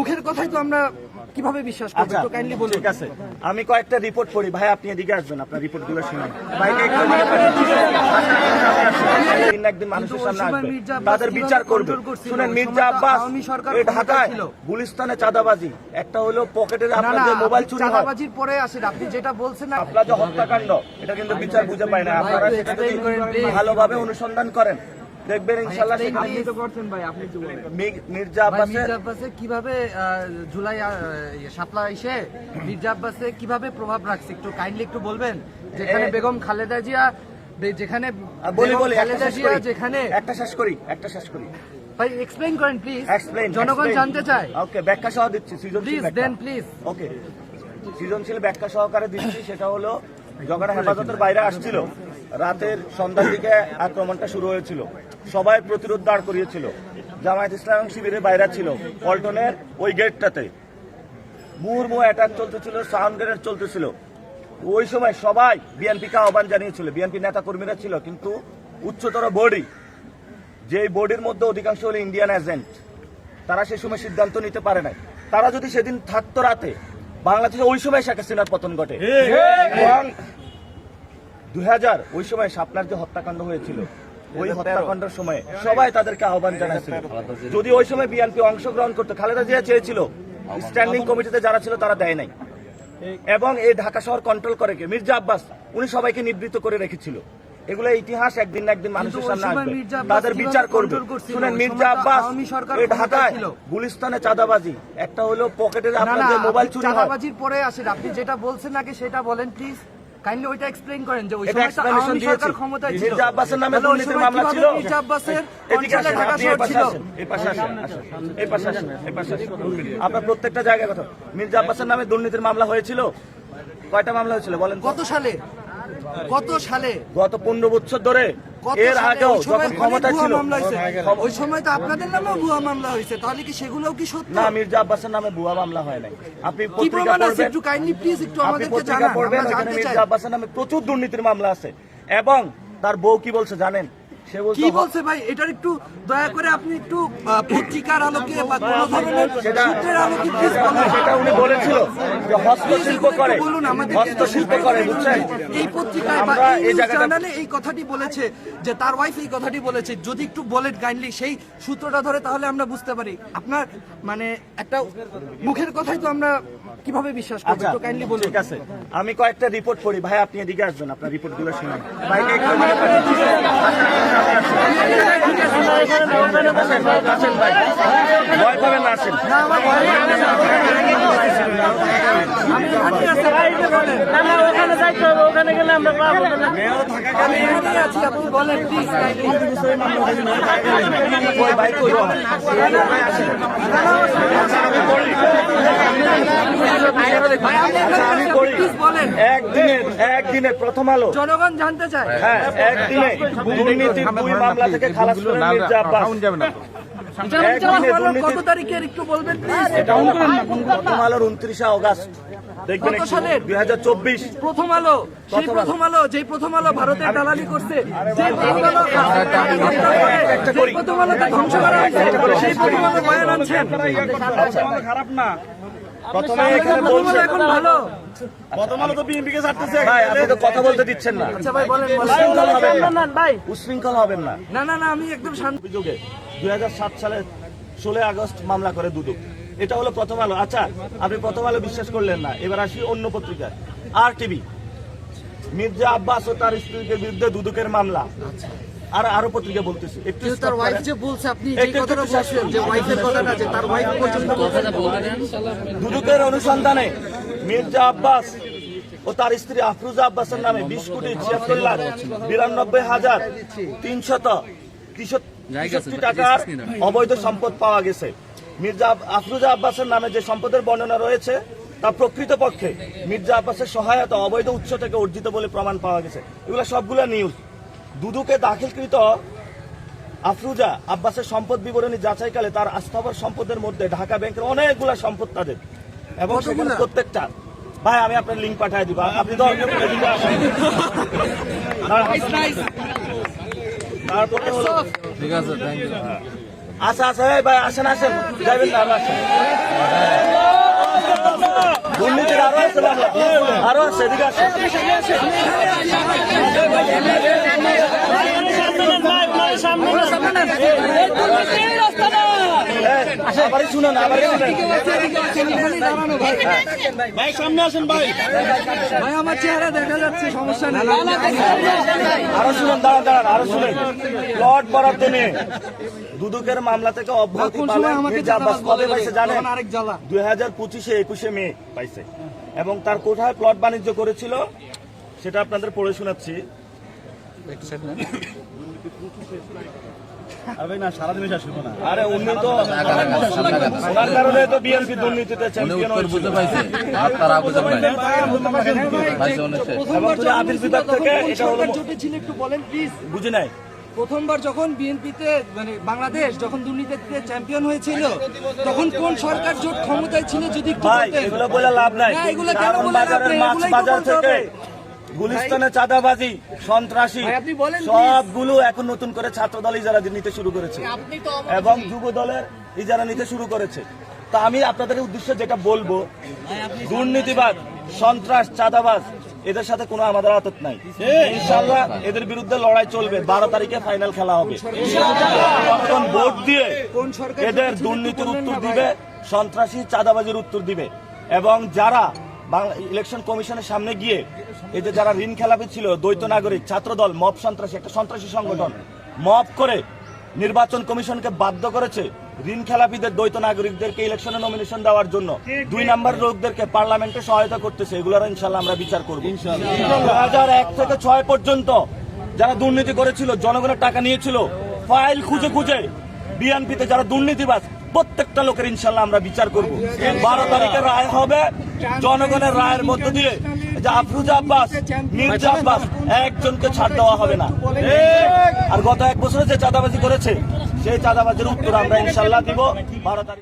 মুখের কথাই তো আমরা কীভাবে বিশ্বাস করব? আচ্ছা একটু কাইন্ডলি বলুন। ঠিক আছে। আমি কয়েকটা রিপোর্ট পড়ি। ভাই আপনি এদিকে আসবেন আপনার রিপোর্টগুলো শুনুন। ভাইকে একটু দিন না একদিন মানুষের সামনে আসবে। তাদের বিচার করবে। শুনেন মির্জা আব্বাস এই ঢাকায় গুলিস্তানে চাঁদাবাজি। একটা হলো পকেটের না আপনার যে মোবাইল চুরি হয়। চাঁদাবাজির পরে আসেন। আপনি যেটা বলছেন না আপনার যে হত্যাকাণ্ড এটা কিন্তু বিচার বুঝে পায় না। আপনারা সেটা. ভালোভাবে অনুসন্ধান করেন। দেখবেন সেখানে please. মি- মির্জা ভাই, আব্বাসের মির্জা আব্বাসে কীভাবে জুলাই ইয়ে, এসে মির্জা আব্বাসে কীভাবে প্রভাব রাখছে? একটু কাইন্ডলি একটু বলবেন যেখানে বেগম খালেদা জিয়া যেখানে বলি বলি খালেদা জিয়া যেখানে একটা শেষ করি একটা শেষ করি। ভাই এক্সপ্লেইন করেন প্লিজ এক্সপ্লেইন জনগণ জানতে চায়। ওকে ব্যাখ্যা সহ দিচ্ছি সৃজনশীল প্লিজ দেন প্লিজ ওকে সৃজনশীল ব্যাখ্যা সহকারে দিচ্ছি সেটা হলো যখন হেফাজতের বাইরে আসছিল। রাতের সন্ধ্যার দিকে আক্রমণটা শুরু হয়েছিল। সবাই প্রতিরোধ দাঁড় করিয়েছিল। জামায়াত ইসলাম শিবিরের বাইরে ছিল পল্টনের ওই গেটটাতে। মুহুর্মুহ অ্যাটাক চলতেছিল সাউন্ড গ্রেনেড চলতেছিল। ওই সময় সবাই বিএনপিকে আহ্বান জানিয়েছিল। বিএনপি নেতা কর্মীরা ছিল, কিন্তু উচ্চতর বডি যে বডির মধ্যে অধিকাংশ হলো ইন্ডিয়ান এজেন্ট তারা সেই সময় সিদ্ধান্ত নিতে পারে নাই। তারা যদি সেদিন থাকতো রাতে বাংলাদেশে ওই সময় শেখ হাসিনার পতন ঘটে। এবং দুই হাজার ওই সময় শাপলার যে হত্যাকাণ্ড হয়েছিল ওই হত্যাকাণ্ডের সময় সবাই তাদেরকে আহ্বান জানাচ্ছিল যদি ওই সময় বিএনপি অংশগ্রহণ করতো খালেদা জিয়া চেয়েছিল স্ট্যান্ডিং কমিটিতে যারা ছিল তারা দেয় নাই। এবং এই ঢাকা শহর কন্ট্রোল করে কে? মির্জা আব্বাস উনি সবাইকে নিবৃত্ত করে রেখেছিল। এগুলো ইতিহাস একদিন না একদিন মানুষের সামনে আসবে। তাদের বিচার করবে? শুনেন মির্জা আব্বাস এই ঢাকায় গুলিস্তানে চাঁদাবাজি। একটা হলো পকেটের যে মোবাইল চুরি হয়। চাঁদাবাজির পরে আসেন। আপনি যেটা বলছেন আগে সেটা বলেন প্লিজ কাইন্ডলি ওইটা এক্সপ্লেইন করেন যে ওই সময় আওয়ামী সরকার ক্ষমতায় ছিল। মির্জা আব্বাসের নামে দুর্নীতির মামলা ছিল। মির্জা আব্বাসের এদিকে ঢাকা শহর ছিল? এই পাশে আসেন, আসেন, এই পাশে আসেন, এই পাশে আসেন। আপনার প্রত্যেকটা জায়গায় কথা। মির্জা আব্বাসের নামে দুর্নীতির মামলা হয়েছিল? কয়টা মামলা হয়েছিল? বলেন কত সালে? কত সালে? গত পনেরো বছর ধরে এর সালে? আগেও যখন ক্ষমতা ছিল। হয়েছে। ওই সময় তো আপনাদের নামে ভুয়া মামলা হয়েছে। তাহলে কি সেগুলোও কি সত্য? না মির্জা আব্বাসের নামে ভুয়া মামলা হয় নাই। আপনি পত্রিকা পড়বেন? একটু কাইন্ডলি প্লিজ একটু আমাদেরকে জানান। মির্জা আব্বাসের নামে প্রচুর দুর্নীতির মামলা আছে। এবং তার বউ কি বলছে জানেন? কি বলছে ভাই? এটার একটু দয়া করে আপনি একটু পত্রিকার আলোকে বা কোন ধরনের সূত্রের আলোকে প্লিজ বলুন। সেটা উনি বলেছিল যে হস্তশিল্প করে বলুন আমাদের হস্তশিল্প করে বুঝছেন? এই পত্রিকায় বা এই এই কথাটি বলেছে যে তার ওয়াইফ এই কথাটি বলেছে। যদি একটু বলেন কাইন্ডলি সেই সূত্রটা ধরে তাহলে আমরা বুঝতে পারি। আপনার মানে একটা মুখের কথাই তো আমরা কীভাবে বিশ্বাস করব? আচ্ছা একটু কাইন্ডলি বলুন। ঠিক আছে। আমি কয়েকটা রিপোর্ট পড়ি। ভাই আপনি এদিকে আসবেন আপনার রিপোর্টগুলো শুনুন। ভাইকে একটু ভয় পাবেন না আসেন। ওখানে যাইতে হবে ওখানে গেলে আমরা পাবো না আমি আছি আপনি বলেন প্লিজ কই ভাই কই ভাই আসেন আমি পড়ি আমি পড়ি প্লিজ বলেন একদিনের একদিনের প্রথম আলো। জনগণ জানতে চায়। হ্যাঁ একদিনে দুর্নীতির দুই মামলা থেকে খালাস করেন মির্জা আব্বাস। একদিনে কত দুর্নীতির তারিখের একটু বলবেন প্রথম আলোর উনত্রিশে অগস্ট। দেখবেন দুই হাজার চব্বিশ। প্রথম আলো সেই প্রথম আলো। প্রথম যেই প্রথম আলো ভারতের দালালি করছে যেই প্রথম আলো আলোকে ধ্বংস করা হয়েছে সেই প্রথম আলো বয়ান আনছেন। প্রথমে তাহলে এখানে প্রথম আলো বলছে এখন ভালো। ভাই আপনি তো কথা বলতে দিচ্ছেন না। আচ্ছা ভাই বলেন বলেন। উশৃঙ্খল হবেন না। ভাই। উশৃঙ্খল হবেন না। না না না আমি একদম শান্ত অভিযোগে দুই সালে ষোলোই আগস্ট মামলা করে দুদক। এটা হলো প্রথম আলো। আচ্ছা আপনি প্রথম আলো বিশ্বাস করলেন না। এবার আসি অন্য পত্রিকা আর টিভি। মির্জা আব্বাস ও তার স্ত্রীর বিরুদ্ধে দুদকের মামলা। আর আরও পত্রিকা বলতেছি। একটু তার ওয়াইফ যে বলছে আপনি যে কথাটা বলছেন যে ওয়াইফের কথাটা যে তার ওয়াইফ পর্যন্ত বলছে দুদকের অনুসন্ধানে মির্জা আব্বাস ও তার স্ত্রী আফরুজা আব্বাসের নামে বিশ কোটি ছিয়াত্তর লাখ বিরানব্বই হাজার তিনশত টাকার অবৈধ সম্পদ পাওয়া গেছে। মির্জা আফরুজা আব্বাসের নামে যে সম্পদের বর্ণনা রয়েছে তা প্রকৃতপক্ষে মির্জা আব্বাসের সহায়তা অবৈধ উৎস থেকে অর্জিত বলে প্রমাণ পাওয়া গেছে। এগুলো সবগুলো নিউজ দুদকে দাখিলকৃত আফরুজা আব্বাসের সম্পদ বিবরণী যাচাইকালে তার আস্থাবর সম্পদের মধ্যে ঢাকা ব্যাংকের অনেকগুলা সম্পদ তাদের। এবং সেখানে প্রত্যেকটা। ভাই আমি আপনার লিঙ্ক পাঠিয়ে দিব। আপনি। তারপরে হলো আচ্ছা আচ্ছা ভাই আসেন আসেন। যাবেন না আরও আসেন। দুর্নীতির আরও আছে আরও আছে এদিকে আসেন। দেখা যাচ্ছে সমস্যা আরও দাঁড়ান দাঁড়ান আরও প্লট দুদকের মামলা থেকে অব্যাহতি পাইছে জানেন দুই হাজার পঁচিশে একুশে মে পাইছে। এবং তার কোথায় প্লট বাণিজ্য করেছিল, সেটা আপনাদের পড়ে শোনাচ্ছি। একটু বলেন প্লিজ বুঝি নাই। প্রথমবার যখন বিএনপিতে মানে বাংলাদেশ যখন দুর্নীতিতে চ্যাম্পিয়ন হয়েছিল তখন কোন সরকার জোট ক্ষমতায় ছিল যদি এগুলো বলে লাভ নাই। এগুলো কেন কারণ বলে লাভ নেই? গুলিস্তানে চাঁদাবাজি সন্ত্রাসী ভাই, আপনি বলেন, সবগুলো এখন নতুন করে ছাত্র দল ইজারা নিতে শুরু করেছে। এবং যুব দলের ইজারা নিতে শুরু করেছে। তা আমি আপনাদের উদ্দেশ্যে যেটা বলব দুর্নীতিবাদ সন্ত্রাস চাঁদাবাজ এদের সাথে কোনো আমাদের আতত নাই। ইনশাল্লাহ এদের বিরুদ্ধে লড়াই চলবে। বারো তারিখে ফাইনাল খেলা হবে। তখন ভোট দিয়ে এদের দুর্নীতির উত্তর দিবে সন্ত্রাসী চাঁদাবাজির উত্তর দিবে। এবং যারা বাংলা ইলেকশন কমিশনের সামনে গিয়ে এই যে যারা ঋণ খেলাপি ছিল দ্বৈত নাগরিক ছাত্রদল মব সন্ত্রাসী একটা সন্ত্রাসী সংগঠন মব করে নির্বাচন কমিশনকে বাধ্য করেছে ঋণ খেলাপিদের দ্বৈত নাগরিকদেরকে ইলেকশনে নমিনেশন দেওয়ার জন্য। দুই নাম্বার লোকদেরকে পার্লামেন্টে সহায়তা করতেছে এগুলোর ইনশাল্লাহ আমরা বিচার করব। দু হাজার এক থেকে ছয় পর্যন্ত যারা দুর্নীতি করেছিল জনগণের টাকা নিয়েছিল ফাইল খুঁজে খুঁজে বিএনপিতে যারা দুর্নীতিবাজ প্রত্যেকটা লোকের ইনশাল্লাহ আমরা বিচার করব। বারো তারিখে রায় হবে, জনগণের রায়ের মধ্য দিয়ে আব্বাস আব্বাস একজনকে ছাড় দেওয়া হবে না। আর গত এক বছরে যে চাঁদাবাজি করেছে, সেই চাঁদাবাজির উত্তর আমরা ইনশাল্লাহ দিব। বারো তারিখ